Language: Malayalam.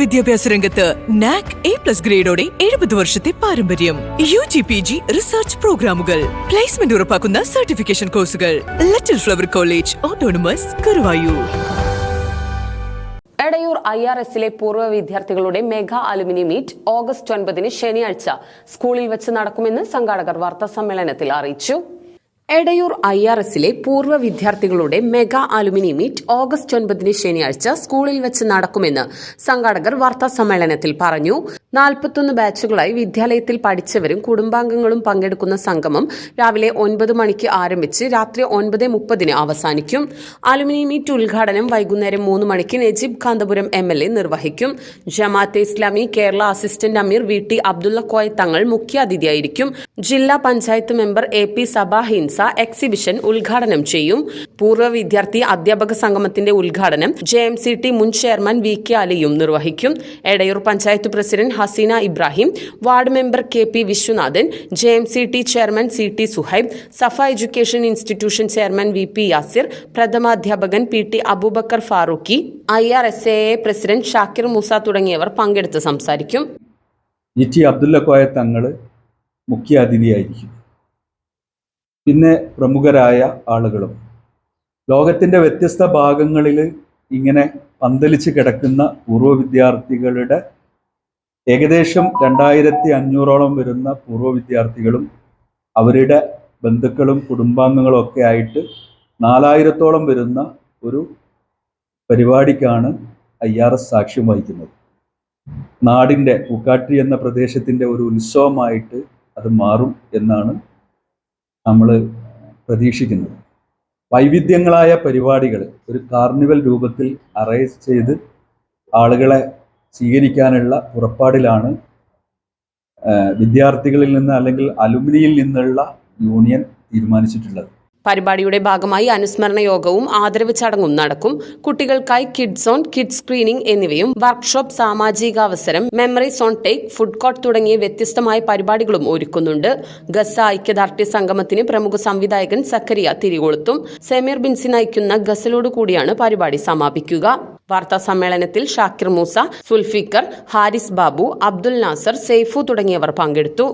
വിദ്യാഭ്യാസ രംഗത്ത് നാക് എ പ്ലസ് ഗ്രേഡോടെ എഴുപത് വർഷത്തെ പാരമ്പര്യം. U G P G research പ്രോഗ്രാമുകൾ പ്ലേസ്മെന്റ് ഉറപ്പാക്കുന്ന സർട്ടിഫിക്കേഷൻ കോഴ്സുകൾ little flower college autonomous Karuvayur Edayur I R എസിലെ പൂർവ വിദ്യാർത്ഥികളുടെ മെഗാ അലുമിനി മീറ്റ് ഓഗസ്റ്റ് ഒൻപതിന് ശനിയാഴ്ച സ്കൂളിൽ വെച്ച് നടക്കുമെന്ന് സംഘാടകർ വാർത്താ സമ്മേളനത്തിൽ അറിയിച്ചു. എടയൂർ ഐ ആർ എസിലെ പൂർവ വിദ്യാർത്ഥികളുടെ മെഗാ അലുമിനി മീറ്റ് ഓഗസ്റ്റ് ഒൻപതിന് ശനിയാഴ്ച സ്കൂളിൽ വെച്ച് നടക്കുമെന്ന് സംഘാടകർ വാർത്താ സമ്മേളനത്തിൽ പറഞ്ഞു. നാൽപ്പത്തൊന്ന് ബാച്ചുകളായി വിദ്യാലയത്തിൽ പഠിച്ചവരും കുടുംബാംഗങ്ങളും പങ്കെടുക്കുന്ന സംഗമം രാവിലെ ഒൻപത് മണിക്ക് ആരംഭിച്ച് രാത്രി ഒൻപത് മുപ്പതിന് അവസാനിക്കും. അലുമിനി മീറ്റ് ഉദ്ഘാടനം വൈകുന്നേരം മൂന്ന് മണിക്ക് Najeeb Kanthapuram M L A നിർവഹിക്കും. ജമാഅത്തെ ഇസ്ലാമി കേരള അസിസ്റ്റന്റ് അമീർ വി ടി അബ്ദുള്ള കോയ തങ്ങൾ മുഖ്യാതിഥിയായിരിക്കും. ജില്ലാ panchayat member A P Sabahinsa exhibition ഉദ്ഘാടനം ചെയ്യും. പൂർവ വിദ്യാർത്ഥി അധ്യാപക സംഗമത്തിന്റെ ഉദ്ഘാടനം ജെ എം സി ടി മുൻ ചെയർമാൻ വി കെ അലിയും നിർവഹിക്കും. Edayur panchayat president Haseena Ibrahim ward member K P Viswanathan J M C T chairman C T Suhaib Safa education institution chairman V P Yasir പ്രഥമാധ്യാപകൻ P T Abubakar Farooqui I R S A president Shakir Moosa തുടങ്ങിയവർ പങ്കെടുത്ത് സംസാരിക്കും. തങ്ങൾ മുഖ്യ അതിഥിയായിരിക്കും പിന്നെ പ്രമുഖരായ ആളുകളും. ലോകത്തിന്റെ വ്യത്യസ്ത ഭാഗങ്ങളിൽ ഇങ്ങനെ പന്തലിച്ച് കിടക്കുന്ന പൂർവ വിദ്യാർത്ഥികളുടെ ഏകദേശം രണ്ടായിരത്തി അഞ്ഞൂറോളം വരുന്ന പൂർവ വിദ്യാർത്ഥികളും അവരുടെ ബന്ധുക്കളും കുടുംബാംഗങ്ങളും ഒക്കെ ആയിട്ട് നാലായിരത്തോളം വരുന്ന ഒരു പരിപാടിക്കാണ് ഐ ആർ എസ് സാക്ഷ്യം വഹിക്കുന്നത്. നാടിന്റെ പൂക്കാട്ടി എന്ന പ്രദേശത്തിന്റെ ഒരു ഉത്സവമായിട്ട് അത് മാറും എന്നാണ് നമ്മൾ പ്രതീക്ഷിക്കുന്നത്. വൈവിധ്യങ്ങളായ പരിപാടികൾ ഒരു കാർണിവൽ രൂപത്തിൽ അറേഞ്ച് ചെയ്ത് ആളുകളെ സ്വീകരിക്കാനുള്ള പുറപ്പാടിലാണ് വിദ്യാർത്ഥികളിൽ നിന്ന് അല്ലെങ്കിൽ അലുമിനിയിൽ നിന്നുള്ള യൂണിയൻ തീരുമാനിച്ചിട്ടുള്ളത്. പരിപാടിയുടെ ഭാഗമായി അനുസ്മരണ യോഗവും ആദരവ് ചടങ്ങും നടക്കും. കുട്ടികൾക്കായി കിഡ് സോൺ കിഡ് സ്ക്രീനിംഗ് എന്നിവയും workshop സാമാജികാവസരം memory zone take food court തുടങ്ങിയ വ്യത്യസ്തമായ പരിപാടികളും ഒരുക്കുന്നുണ്ട്. ഗസ ഐക്യദാർഢ്യ സംഗമത്തിന് പ്രമുഖ സംവിധായകൻ സക്കരിയ തിരികൊളുത്തും സെമീർ ബിൻസി നയിക്കുന്ന ഗസലോട് കൂടിയാണ് പരിപാടി സമാപിക്കുക. വാർത്താ സമ്മേളനത്തിൽ ഷാക്കിർ മൂസ സുൽഫിക്കർ ഹാരിസ് ബാബു അബ്ദുൽ നാസർ സെയ്ഫു തുടങ്ങിയവർ പങ്കെടുത്തു.